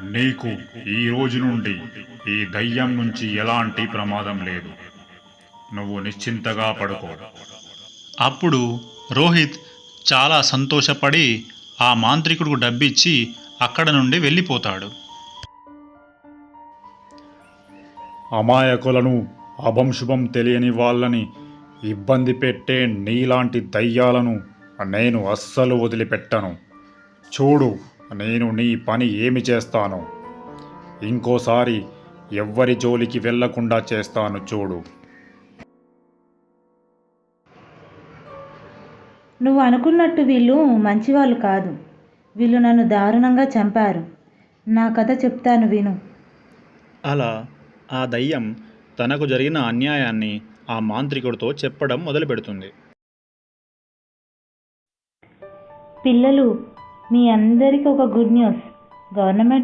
నీకు ఈ రోజు నుండి ఈ దయ్యం నుంచి ఎలాంటి ప్రమాదం లేదు. నువ్వు నిశ్చింతగా పడుకో. అప్పుడు రోహిత్ చాలా సంతోషపడి ఆ మాంత్రికుడికి డబ్బిచ్చి అక్కడ నుండి వెళ్ళిపోతాడు. అమాయకులను అభంశుభం తెలియని వాళ్ళని ఇబ్బంది పెట్టే నీలాంటి దయ్యాలను నేను అస్సలు వదిలిపెట్టను. చూడు నేను నీ పని ఏమి చేస్తాను? ఇంకోసారి ఎవ్వరి జోలికి వెళ్ళకుండా చేస్తాను చూడు. నువ్వు అనుకున్నట్టు వీళ్ళు మంచివాళ్ళు కాదు. వీళ్ళు నన్ను దారుణంగా చంపారు. నా కథ చెప్తాను విను. అలా ఆ దయ్యం తనకు జరిగిన అన్యాయాన్ని ఆ మాంత్రికుడితో చెప్పడం మొదలుపెడుతుంది. పిల్లలు మీ అందరికీ ఒక గుడ్ న్యూస్. గవర్నమెంట్